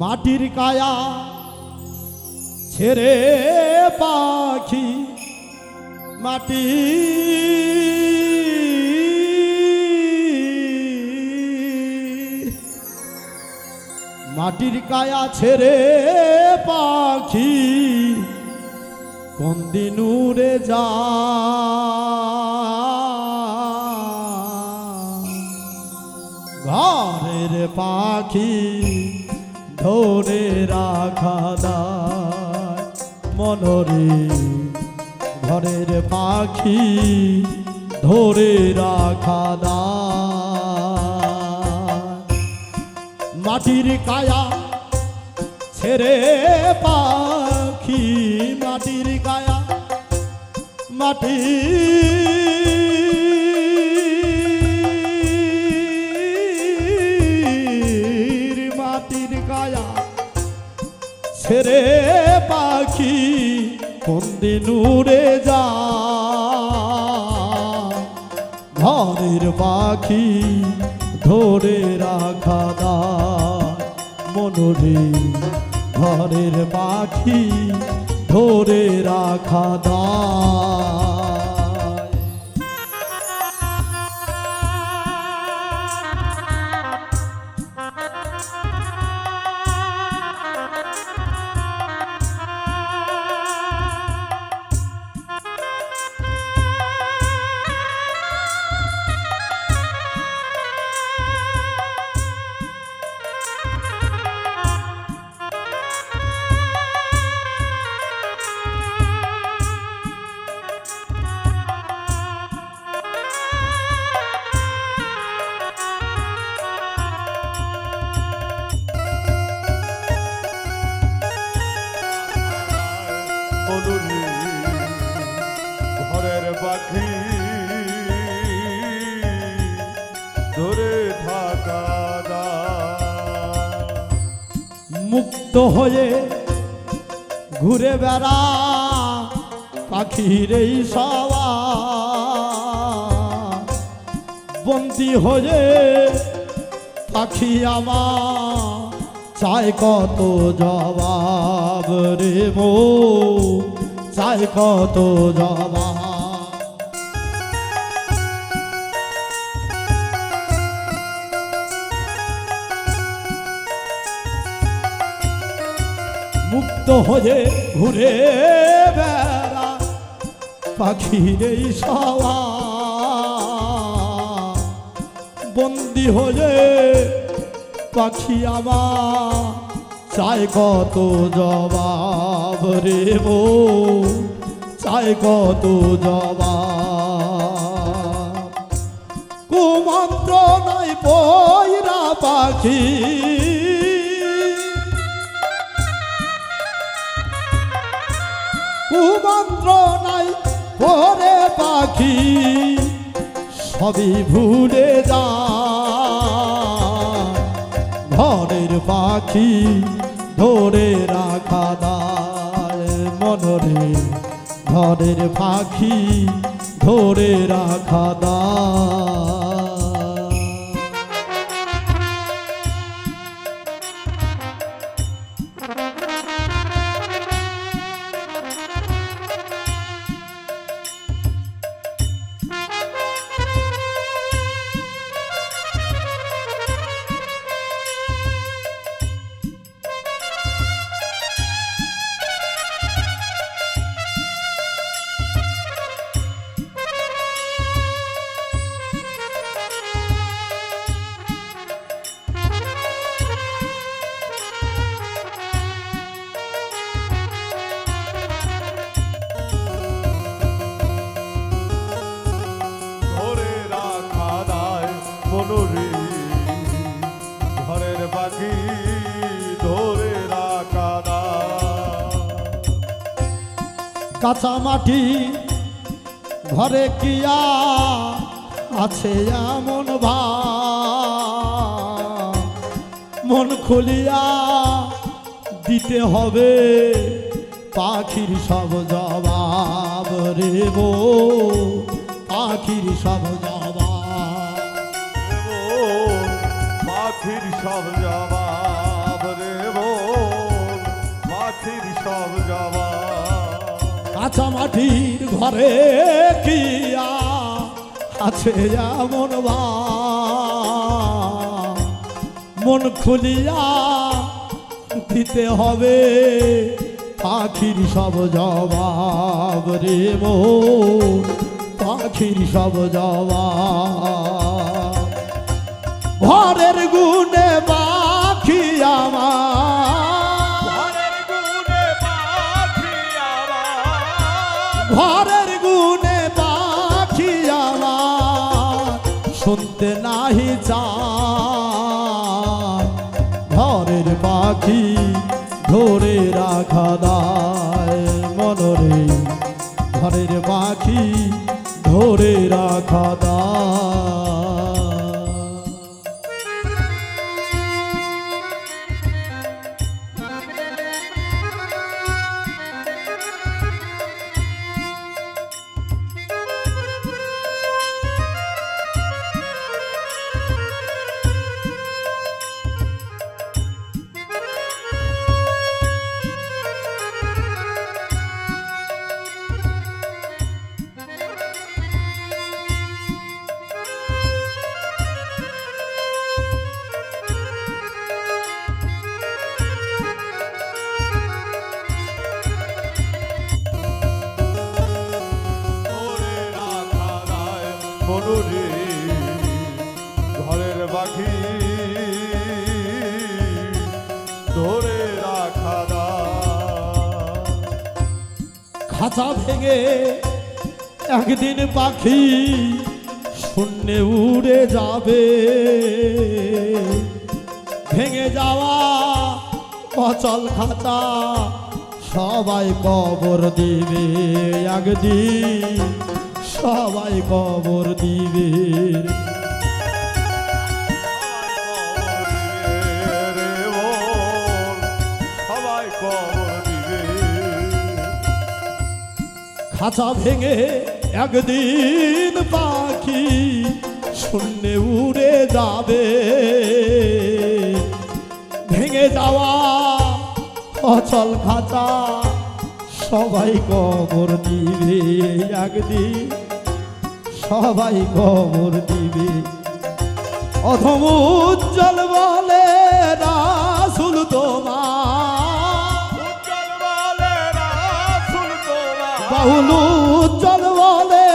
মাটির কায়া ছেড়ে পাখি মাটি মাটির কায়া ছেড়ে পাখি কোন দিন উড়ে যা। ঘরের পাখি ধরে রাখা দায় মনরে ঘরের পাখি ধরে রাখা দায় মাটির কায়া ছেড়ে পাখি মাটির কায়া মাটি মাটির ছেড়ে পাখি কোন দিন উড়ে যা ঘরের পাখি ধরে রাখা দা মনোরে ঘরের পাখি ধরে রাখা দায় থাকা। মুক্ত হয়ে ঘুরে বেড়া পাখির এই সবা বন্দি হয়ে পাখি আমার চায় কত জবাব রে মো, চায় কত জবাব মুক্ত হয়ে ঘুরে বেড়া পাখির এই সওয়া বন্দি হয়ে পাখি আমার চায় কত জবাব রে মো চায় কত জবাব। কুমন্ত্র নাই পয়রা পাখি কুমন্ত্র নাই পরে পাখি, সবই ভুলে যা। ঘরের পাখি ধরে রাখা দায় মনরে, ঘরের পাখি ধরে রাখা দায় ঘরের ধরে কাঁচা মাটি ঘরে কিয়া আছে এমন ভা মন খুলিয়া দিতে হবে পাখির সব জবাব রে বো পাখির সব জবাব পাখির সব জবাব রে বো পাখির সব যাওয়া কাঁচা মাটির ঘরে কি আছে এমন মন খুলিয়া দিতে হবে পাখির সব জবাব রে মন পাখির সব জবাব। ঘরের গুণে পাখি আমার। ঘরের গুণে পাখি গুণে পাখি আমার। শুনতে নাহি চায়। ঘরের পাখি ধরে রাখা দায় মনরে। ঘরের পাখি ধরে রাখা দায় মনুরে ঘরের পাখি ধরে রাখা খাঁচা ভেঙে একদিন পাখি শূন্যে উড়ে যাবে। ভেঙে যাওয়া অচল খাঁচা সবাই কবর দিবে একদিন। সবাই কবর দিবে খাঁচা ভেঙে একদিন পাখি শূন্যে উড়ে যাবে। ভেঙে যাওয়া অচল খাঁচা সবাই কবর দিবে একদিন। সবাই কবর দিবে। অধম উজ্জ্বল বলে, রাসুল তোমার। বলে বাহুল উজ্জ্বল বলে,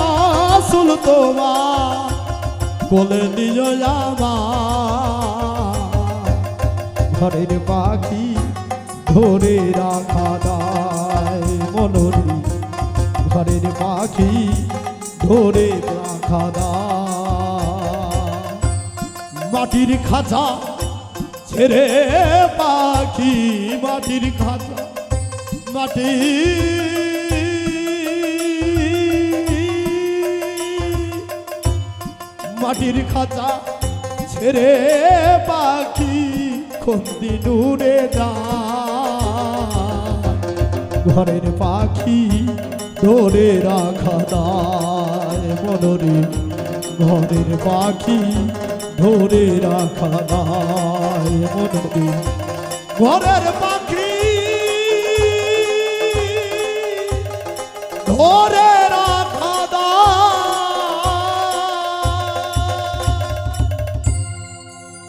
রাসুল তোমার। আমার ঘরের পাখি ধরে রাখা দায় মনোরি। ঘরের পাখি ধরে রাখা দায় মাটির খাঁচা ছেড়ে পাখি মাটির খাঁচা মাটি। মাটির খাঁচা ছেড়ে পাখি খন্দি দূরে যা ঘরের পাখি ধরে রাখা দায় মনরে ঘরের পাখি ধরে রাখা দায় মনরে ঘরের পাখি ধরে